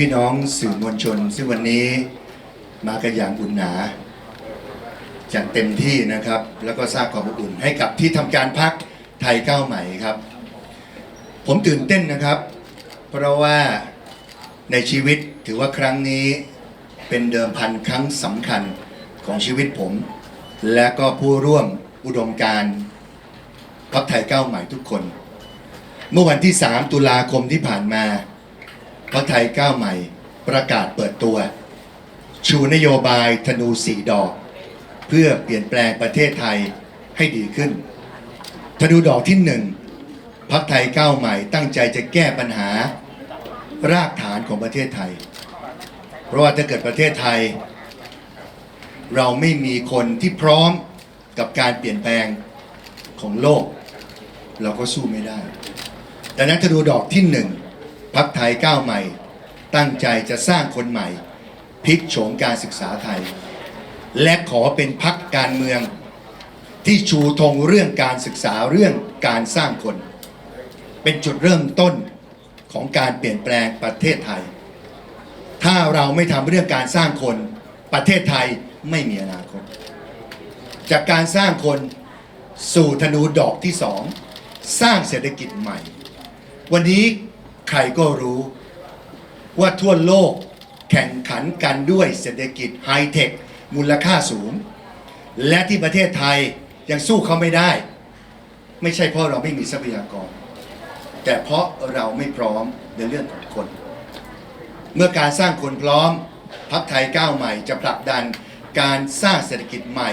พี่น้องสื่อมวลชน ซึ่งวันนี้มากันอย่างอุ่นหนาอย่างเต็มที่นะครับ แล้วก็สร้างความอบอุ่นให้กับที่ทำการพักไทยก้าวใหม่ครับ ผมตื่นเต้นนะครับ เพราะว่าในชีวิตถือว่าครั้งนี้เป็นเดิมพันครั้งสำคัญของชีวิตผม และก็ผู้ร่วมอุดมการพักไทยก้าวใหม่ทุกคน เมื่อวันที่ 3 ตุลาคมที่ผ่านมา พรรคไทยก้าวใหม่ประกาศเปิดตัว ชูนโยบายธนูสีดอก เพื่อเปลี่ยนแปลงประเทศไทยให้ดีขึ้น ธนูดอกที่หนึ่งพรรคไทยก้าวใหม่ตั้งใจจะแก้ปัญหารากฐานของประเทศไทย เพราะว่าถ้าเกิดประเทศไทย เราไม่มีคนที่พร้อมกับการเปลี่ยนแปลงของโลก เราก็สู้ไม่ได้ ดังนั้นธนูดอกที่หนึ่ง พักไทยก้าวใหม่ ตั้งใจจะสร้างคนใหม่พลิกโฉมการศึกษาไทย และขอเป็นพักการเมืองที่ชูธงเรื่องการศึกษาเรื่องการสร้างคน เป็นจุดเริ่มต้นของการเปลี่ยนแปลงประเทศไทย ถ้าเราไม่ทำเรื่องการสร้างคนประเทศไทยไม่มีอนาคต จากการสร้างคนสู่ธนูดอกที่สองสร้างเศรษฐกิจใหม่ วันนี้ ใครก็รู้ ว่าทั่วโลกแข่งขันกันด้วยเศรษฐกิจไฮเทคมูลค่าสูง และที่ประเทศไทยยังสู้เขาไม่ได้ ไม่ใช่เพราะเราไม่มีทรัพยากร แต่เพราะเราไม่พร้อมในเรื่องของคน เมื่อการสร้างคนพร้อมพักไทยก้าวใหม่จะผลักดันการสร้างเศรษฐกิจใหม่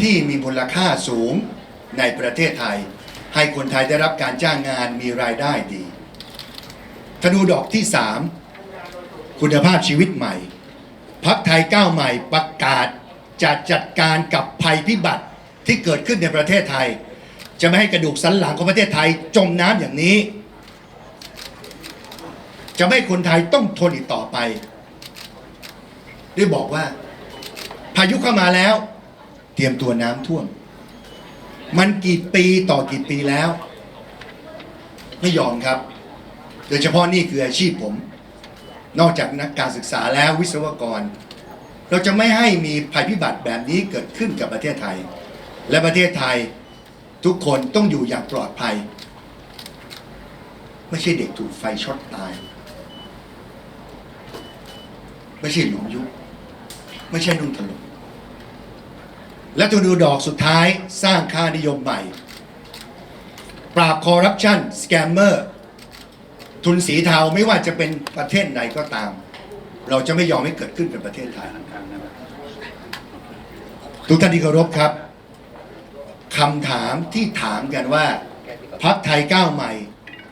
ที่มีมูลค่าสูงในประเทศไทย ให้คนไทยได้รับการจ้างงานมีรายได้ดี ธนูดอกที่3คุณภาพชีวิตใหม่พักไทยก้าวใหม่ประกาศจะจัดการกับภัยพิบัติที่เกิดขึ้นในประเทศไทย จะไม่ให้กระดูกสันหลังของประเทศไทยจมน้ำอย่างนี้ จะไม่ให้คนไทยต้องทนอีกต่อไป ได้บอกว่า พายุเข้ามาแล้ว เตรียมตัวน้ำท่วม มันกี่ปีต่อกี่ปีแล้ว ไม่ยอมครับ โดยเฉพาะนี่คืออาชีพผม นอกจากนักการศึกษาแล้ววิศวกร เราจะไม่ให้มีภัยพิบัติแบบนี้เกิดขึ้นกับประเทศไทย และประเทศไทยทุกคนต้องอยู่อย่างปลอดภัย ไม่ใช่เด็กถูกไฟช็อตตาย ไม่ใช่หลวงยุคไม่ใช่นุ่งถล่มและตัวดูดอกสุดท้ายสร้างค่านิยมใหม่ ปราบคอร์รัปชันสแกมเมอร์ ทุนสีเทาไม่ว่าจะเป็นประเทศไหนก็ตาม เราจะไม่ยอมให้เกิดขึ้นกับประเทศไทยทุกท่านที่เคารพครับคำถามที่ถามกันว่าพักไทยก้าวใหม่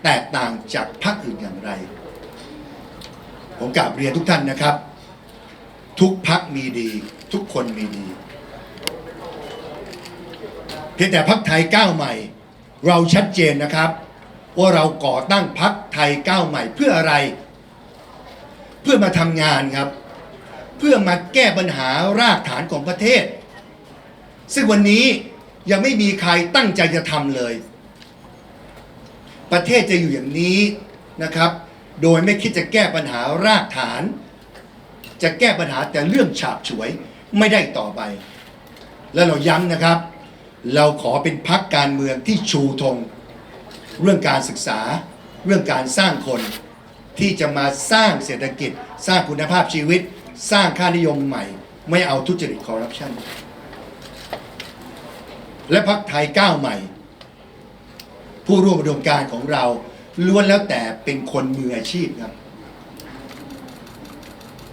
แตกต่างจากพรรคอื่นอย่างไร ผมกราบเรียนทุกท่านนะครับ ทุกพักมีดี ทุกคนมีดีเพียงแต่พักไทยก้าวใหม่ เราชัดเจนนะครับ ว่าเราก่อตั้งพักไทยก้าวใหม่เพื่ออะไร เพื่อมาทำงานครับ เพื่อมาแก้ปัญหารากฐานของประเทศ ซึ่งวันนี้ยังไม่มีใครตั้งใจจะทำเลย ประเทศจะอยู่อย่างนี้นะครับ โดยไม่คิดจะแก้ปัญหารากฐาน จะแก้ปัญหาแต่เรื่องฉาบฉวยไม่ได้ต่อไป และเราย้ำนะครับ เราขอเป็นพักการเมืองที่ชูธง เรื่องการศึกษา เรื่องการสร้างคนที่จะมาสร้างเศรษฐกิจ สร้างคุณภาพชีวิต สร้างค่านิยมใหม่ ไม่เอาทุจริตคอร์รัปชันและพักไทยก้าวใหม่ ผู้ร่วมอุดมการของเราล้วนแล้วแต่เป็นคนมืออาชีพครับ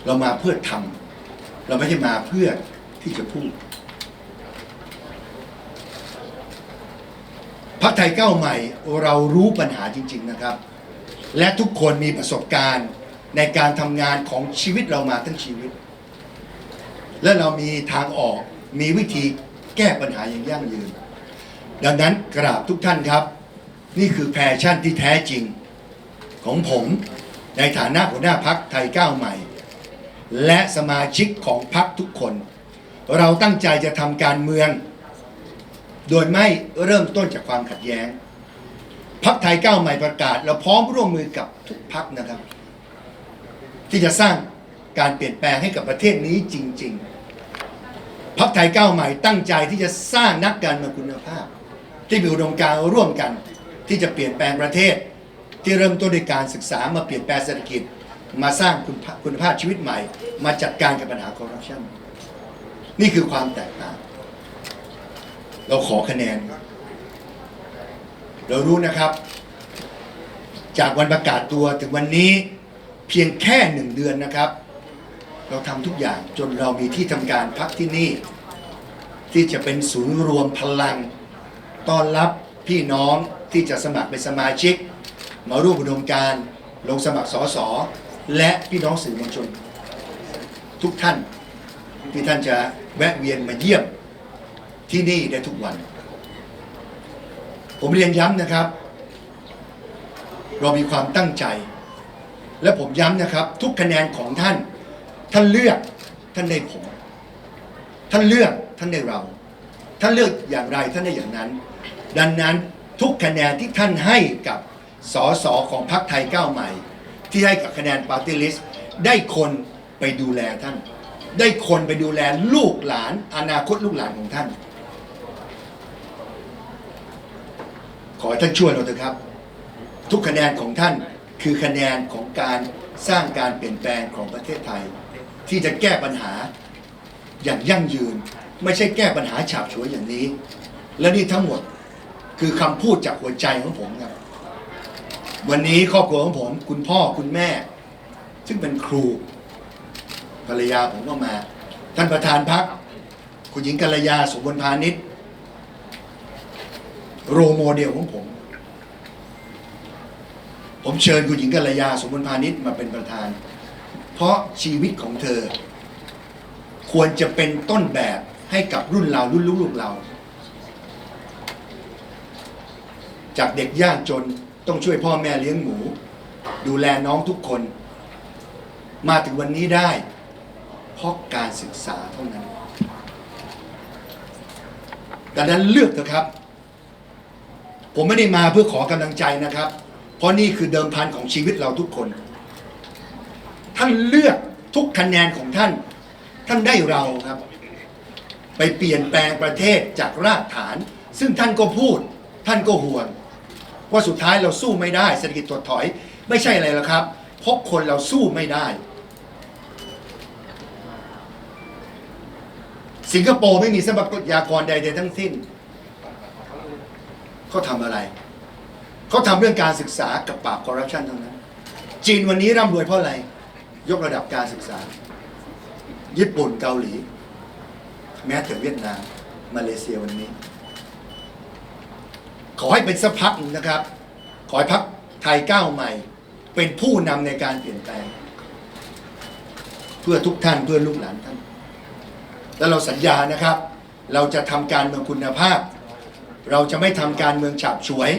เรามาเพื่อทำเราไม่ใช่มาเพื่อที่จะพูด พักไทยก้าวใหม่เรารู้ปัญหาจริง ๆนะครับ และทุกคนมีประสบการณ์ในการทำงานของชีวิตเรามาทั้งชีวิต และเรามีทางออกมีวิธีแก้ปัญหาอย่างยั่งยืน ดังนั้นกราบทุกท่านครับ นี่คือแพชชั่นที่แท้จริงของผมในฐานะหัวหน้าพักไทยก้าวใหม่ และสมาชิกของพักทุกคน เราตั้งใจจะทำการเมือง โดยไม่เริ่มต้นจากความขัดแย้งพักไทยก้าวใหม่ประกาศ เราพร้อมร่วมมือกับทุกพักนะครับ ที่จะสร้างการเปลี่ยนแปลงให้กับประเทศนี้จริง ๆพักไทยก้าวใหม่ตั้งใจที่จะสร้างนักการเมืองคุณภาพ ที่มีอุดมการร่วมกัน ที่จะเปลี่ยนแปลงประเทศ ที่เริ่มต้นด้วยการศึกษามาเปลี่ยนแปลงเศรษฐกิจ มาสร้างคุณคุณภาพชีวิตใหม่ มาจัดการกับปัญหาคอร์รัปชันนี่คือความแตกต่าง เราขอคะแนนครับ เรารู้นะครับ จากวันประกาศตัวถึงวันนี้เพียงแค่หนึ่งเดือนนะครับ เราทำทุกอย่างจนเรามีที่ทำการพักที่นี่ ที่จะเป็นศูนย์รวมพลังต้อนรับพี่น้องที่จะสมัครเป็นสมาชิก มาร่วมอุดมการลงสมัครสอสอและพี่น้องสื่อมวลชน ทุกท่านที่ท่านจะแวะเวียนมาเยี่ยม ที่นี่ได้ทุกวัน ผมเรียนย้ำนะครับ เรามีความตั้งใจ และผมย้ำนะครับ ทุกคะแนนของท่าน ท่านเลือกท่านได้ผม ท่านเลือกท่านได้เรา ท่านเลือกอย่างไรท่านได้อย่างนั้น ดังนั้นทุกคะแนนที่ท่านให้กับสสของพรรคไทยก้าวใหม่ ที่ให้กับคะแนนปาร์ตี้ลิสต์ได้คนไปดูแลท่าน ได้คนไปดูแลลูกหลาน อนาคตลูกหลานของท่าน อให้ท่านช่วยเราเถอะครับ ทุกคะแนนของท่านคือคะแนนของการสร้างการเปลี่ยนแปลงของประเทศไทย ที่จะแก้ปัญหาอย่างยั่งยืน ไม่ใช่แก้ปัญหาฉาบฉวยอย่างนี้ และนี่ทั้งหมดคือคำพูดจากหัวใจของผมครับวันนี้ครอบครัวของผมคุณพ่อคุณแม่ ซึ่งเป็นครูภรรยาผมก็มา ท่านประธานพัก คุณหญิงกัลยาสมบูรณ์พาณิชย์ โรโมเดลของผม ผมเชิญคุณหญิงกัลยาสมบูรณ์พาณิชย์มาเป็นประธาน เพราะชีวิตของเธอ ควรจะเป็นต้นแบบให้กับรุ่นเรารุ่นลูกเรา จากเด็กยากจนต้องช่วยพ่อแม่เลี้ยงหมู ดูแลน้องทุกคน มาถึงวันนี้ได้เพราะการศึกษาเท่านั้นดังนั้นเลือกเถอะครับ ผมไม่ได้มาเพื่อขอกำลังใจนะครับ เพราะนี่คือเดิมพันของชีวิตเราทุกคน ท่านเลือกทุกคะแนนของท่าน ท่านได้เราครับ ไปเปลี่ยนแปลงประเทศจากรากฐาน ซึ่งท่านก็พูด ท่านก็ห่วงว่าสุดท้ายเราสู้ไม่ได้เศรษฐกิจถดถอย ไม่ใช่อะไรหรอกครับเพราะคนเราสู้ไม่ได้ สิงคโปร์ไม่มีทรัพยากรใดๆทั้งสิ้น เขาทำอะไร เขาทำเรื่องการศึกษากับปราบคอร์รัปชันเท่านั้น จีนวันนี้ร่ำรวยเพราะอะไร ยกระดับการศึกษา ญี่ปุ่นเกาหลี แม้แต่เวียดนาม มาเลเซียวันนี้ ขอให้เป็นสักพักหนึ่งนะครับ ขอให้พักไทยก้าวใหม่ เป็นผู้นำในการเปลี่ยนแปลง เพื่อทุกท่านเพื่อลูกหลานท่าน แล้วเราสัญญานะครับ เราจะทำการเมืองคุณภาพ เราจะไม่ทำการเมืองฉาบฉวย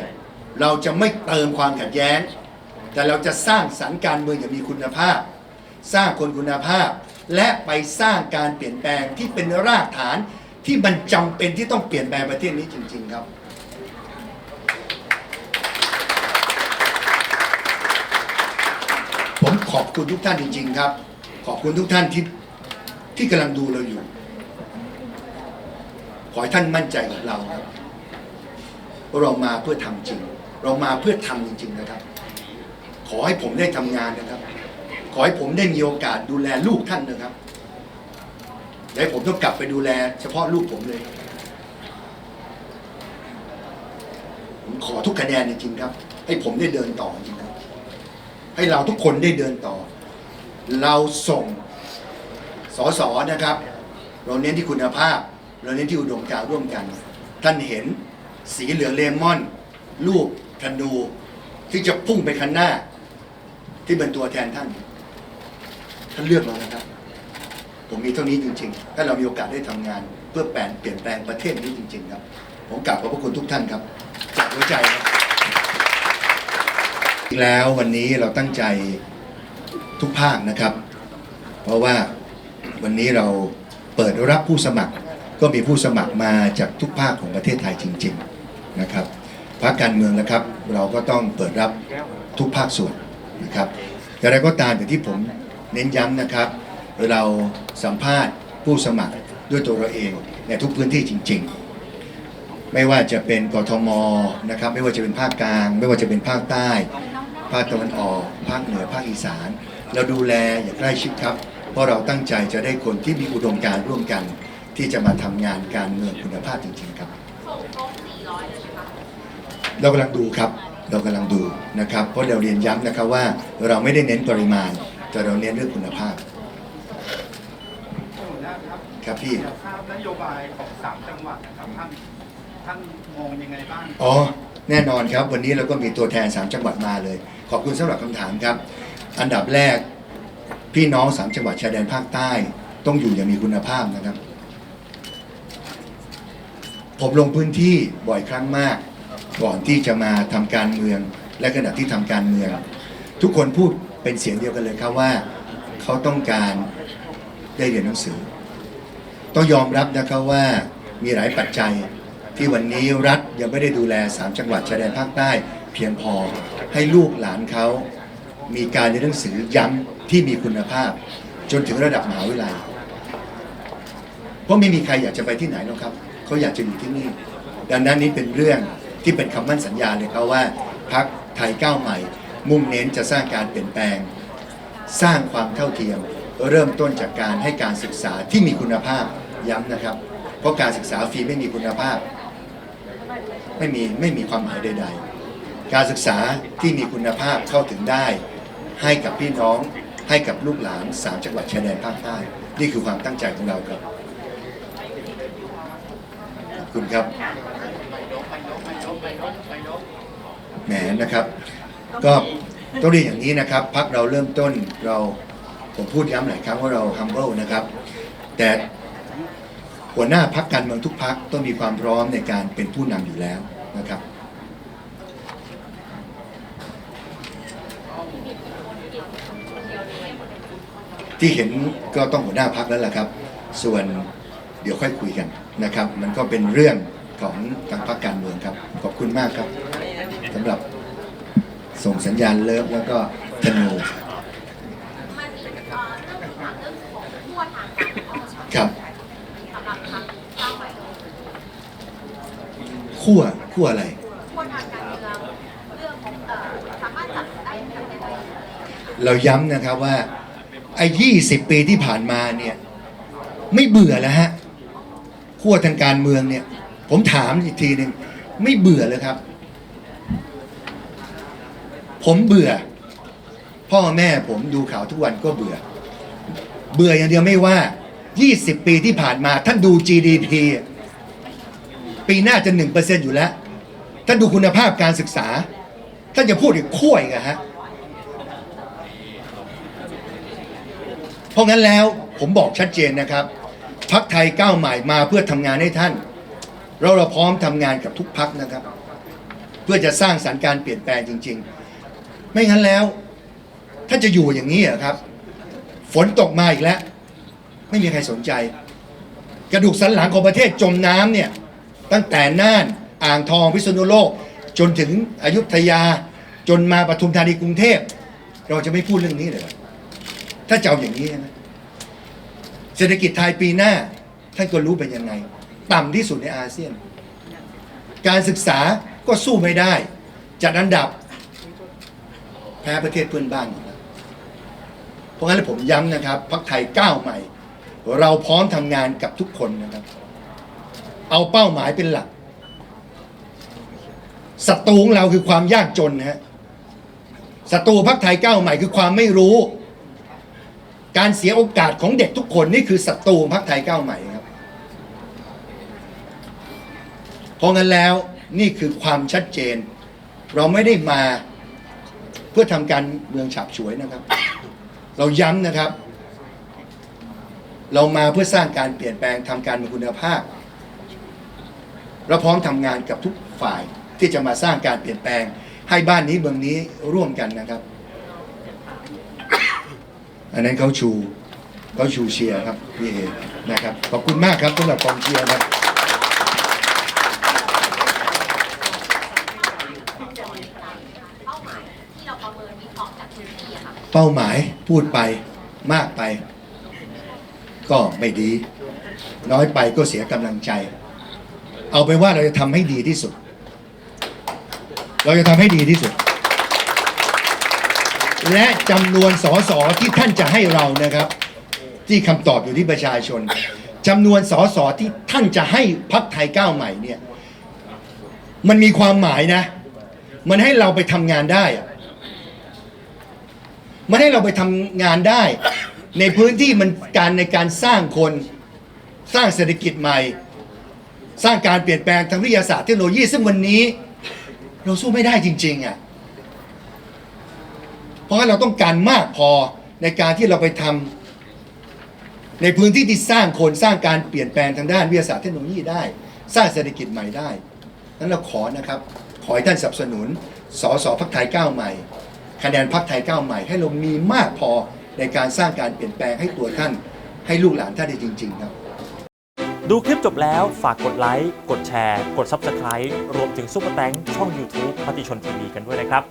เราจะไม่เติมความขัดแย้ง แต่เราจะสร้างสรรค์การเมืองอย่างมีคุณภาพ สร้างคนคุณภาพ และไปสร้างการเปลี่ยนแปลงที่เป็นรากฐานที่มันจำเป็นที่ต้องเปลี่ยนแปลงประเทศนี้จริง ๆ ครับ ผมขอบคุณทุกท่านจริง ๆ ครับ ขอบคุณทุกท่านที่ที่กำลังดูเราอยู่ ขอให้ท่านมั่นใจกับเราครับ เรามาเพื่อทำจริง เรามาเพื่อทำจริง ๆ นะครับ ขอให้ผมได้ทำงานนะครับ ขอให้ผมได้มีโอกาสดูแลลูกท่านนะครับและให้ผมต้องกลับไปดูแล เฉพาะลูกผมเลย ผมขอทุกคะแนนจริงๆครับ ให้ผมได้เดินต่อจริงครับ ให้เราทุกคนได้เดินต่อ เราส่งสอสอนะครับ เราเน้นที่คุณภาพ เราเน้นที่อุดมการร่วมกัน ท่านเห็น สีเหลืองเลมอน ลูกธนูที่จะพุ่งไปข้างหน้า ที่เป็นตัวแทนท่าน ท่านเลือกเรานะครับ ผมมีเท่านี้จริงๆ ถ้าเรามีโอกาสได้ทำงาน เพื่อแปลงเปลี่ยนแปลงประเทศนี้จริง ๆ ครับ ผมกราบขอบพระคุณทุกท่านครับ จากหัวใจครับอีกแล้ววันนี้เราตั้งใจทุกภาคนะครับ เพราะว่าวันนี้เราเปิดรับผู้สมัครก็มีผู้สมัครมาจากทุกภาคของประเทศไทยจริง ๆ นะครับพรรคการเมืองนะครับเราก็ต้องเปิดรับทุกภาคส่วนนะครับอย่างไรก็ตามอย่างที่ผมเน้นย้ำนะครับ เราสัมภาษณ์ผู้สมัครด้วยตัวเราเองในทุกพื้นที่จริง ๆ ไม่ว่าจะเป็นกทมนะครับไม่ว่าจะเป็นภาคกลาง ไม่ว่าจะเป็นภาคใต้ ภาคตะวันออกภาคเหนือภาคอีสาน เราดูแลอย่างใกล้ชิดครับ เพราะเราตั้งใจจะได้คนที่มีอุดมการณ์ร่วมกัน ที่จะมาทำงานการเมืองคุณภาพจริงๆครับ เรากำลังดูครับ เรากำลังดูนะครับ เพราะเราเรียนย้ำนะครับว่าเราไม่ได้เน้นปริมาณ แต่เราเน้นเรื่องคุณภาพนะครับครับพี่อยากทราบนโยบายของสามจังหวัดนะครับท่านท่านมองยังไงบ้างอ๋อ แน่นอนครับ วันนี้เราก็มีตัวแทน 3 จังหวัดมาเลย ขอบคุณสำหรับคำถามครับ อันดับแรก พี่น้อง3จังหวัดชายแดนภาคใต้ ต้องอยู่อย่างมีคุณภาพนะครับ ผมลงพื้นที่บ่อยครั้งมาก ก่อนที่จะมาทำการเมือง และขณะที่ทำการเมือง ทุกคนพูดเป็นเสียงเดียวกันเลยครับว่าเขาต้องการได้เรียนหนังสือ ต้องยอมรับนะครับว่ามีหลายปัจจัยที่วันนี้รัฐยังไม่ได้ดูแล 3 จังหวัดชายแดนภาคใต้เพียงพอให้ลูกหลานเขามีการเรียนหนังสือย้ำที่มีคุณภาพ จนถึงระดับมหาวิทยาลัย เพราะไม่มีใครอยากจะไปที่ไหนหรอกครับ เขาอยากจะอยู่ที่นี่ ดังนั้นนี้เป็นเรื่อง ที่เป็นคำมั่นสัญญาเลยครับว่าพักไทยก้าวใหม่ มุ่งเน้นจะสร้างการเปลี่ยนแปลง สร้างความเท่าเทียม เริ่มต้นจากการให้การศึกษาที่มีคุณภาพย้ำนะครับ เพราะการศึกษาฟรีไม่มีคุณภาพ ไม่มีไม่มีความหมายใด ๆ การศึกษาที่มีคุณภาพเข้าถึงได้ ให้กับพี่น้องให้กับลูกหลานสามจังหวัดชายแดนภาคใต้นี่คือความตั้งใจของเราครับขอบคุณครับ แหมนะครับ ก็ต้องเรียนอย่างนี้นะครับพักเราเริ่มต้นเราผมพูดย้ำหลายครั้งว่าเรา humble นะครับ แต่หัวหน้าพักการเมืองทุกพักต้องมีความพร้อมในการเป็นผู้นำอยู่แล้วนะครับที่เห็นก็ต้องหัวหน้าพักแล้วล่ะครับ ส่วนเดี๋ยวค่อยคุยกันนะครับ มันก็เป็นเรื่องของทางพักการเมืองครับ ขอบคุณมากครับสำหรับส่งสัญญาณเลิฟแล้วก็ธนูมันมีเรื่องของเรื่องของทั่วทางการอ้อมครับสำหรับทางก้าวไกลขั้วขั้วอะไร ทั่วทางการเมืองเรื่องของเอ่อสามารถจัดได้จัดได้ไหมเราย้ำนะครับว่าไอ้ยี่สิบปีที่ผ่านมาเนี่ยไม่เบื่อแล้วฮะขั้วทางการเมืองเนี่ย ผมถามอีกทีหนึ่ง ไม่เบื่อเลยครับ ผมเบื่อ พ่อแม่ผมดูข่าวทุกวันก็เบื่อ เบื่ออย่างเดียวไม่ว่า 20 ปีที่ผ่านมา ท่านดู GDP ปีหน้าจะ 1%อยู่แล้ว ท่านดูคุณภาพการศึกษา ท่านจะพูดอีกขั้วอีกอฮะ เพราะงั้นแล้วผมบอกชัดเจนนะครับพักไทยก้าวใหม่มาเพื่อทำงานให้ท่าน เราเราพร้อมทำงานกับทุกพักนะครับ เพื่อจะสร้างสรรค์การเปลี่ยนแปลงจริง ๆ ไม่งั้นแล้วท่านจะอยู่อย่างนี้เหรอครับ ฝนตกมาอีกแล้ว ไม่มีใครสนใจ กระดูกสันหลังของประเทศจมน้ำเนี่ยตั้งแต่น่านอ่างทองพิษณุโลก จนถึงอยุธยา จนมาปทุมธานีกรุงเทพ เราจะไม่พูดเรื่องนี้เลยถ้าจะเอาอย่างนี้นะเศรษฐกิจไทยปีหน้าท่านก็รู้เป็นยังไง ต่ำที่สุดในอาเซียน การศึกษาก็สู้ไม่ได้จัดอันดับแพ้ประเทศเพื่อนบ้านอยู่แล้วเพราะงั้นผมย้ำนะครับพักไทยก้าวใหม่ เราพร้อมทำงานกับทุกคนนะครับ เอาเป้าหมายเป็นหลักศัตรูของเราคือความยากจนนะฮะศัตรูพักไทยก้าวใหม่คือความไม่รู้ การเสียโอกาสของเด็กทุกคนนี่คือศัตรูพรรคไทยก้าวใหม่ครับ เพราะงั้นแล้วนี่คือความชัดเจน เราไม่ได้มาเพื่อทำการเมืองฉับฉวยนะครับ เราย้ำนะครับ เรามาเพื่อสร้างการเปลี่ยนแปลงทำการมีคุณภาพ เราพร้อมทำงานกับทุกฝ่ายที่จะมาสร้างการเปลี่ยนแปลง ให้บ้านนี้เมืองนี้ร่วมกันนะครับ อันนั้นเขาชูเขาชูเชียร์ครับพี่เอนะครับขอบคุณมากครับสำหรับกองเชียร์นะเป้าหมายที่เราประเมินวิเคราะห์จากพื้นที่อะค่ะ เป้าหมายพูดไปมากไป ก็ไม่ดี น้อยไปก็เสียกำลังใจ เอาไปว่าเราจะทำให้ดีที่สุด เราจะทำให้ดีที่สุด และจำนวนสสที่ท่านจะให้เรานะครับ ที่คำตอบอยู่ที่ประชาชนจำนวนสสที่ท่านจะให้พักไทยก้าวใหม่เนี่ย มันมีความหมายนะ มันให้เราไปทำงานได้อะ มันให้เราไปทำงานได้ ในพื้นที่มันการในการสร้างคนสร้างเศรษฐกิจใหม่ สร้างการเปลี่ยนแปลงทางวิทยาศาสตร์เทคโนโลยีซึ่งวันนี้ เราสู้ไม่ได้จริง ๆอะเพราะฉะนั้นเราต้องการมากพอในการที่เราไปทำในพื้นที่ที่สร้างคนสร้างการเปลี่ยนแปลงทางด้านวิทยาศาสตร์เทคโนโลยีได้ สร้างเศรษฐกิจใหม่ได้นั้นเราขอนะครับ ขอให้ท่านสนับสนุนสสพักไทยก้าวใหม่ คะแนนพักไทยก้าวใหม่ให้เรามีมากพอในการสร้างการเปลี่ยนแปลงให้ตัวท่าน ให้ลูกหลานท่านได้จริง ๆ ครับ ดูคลิปจบแล้วฝากกดไลค์กดแชร์ กด Subscribe รวมถึงซุปเปอร์แตงช่อง YouTube มติชนทีวีกันด้วยนะครับ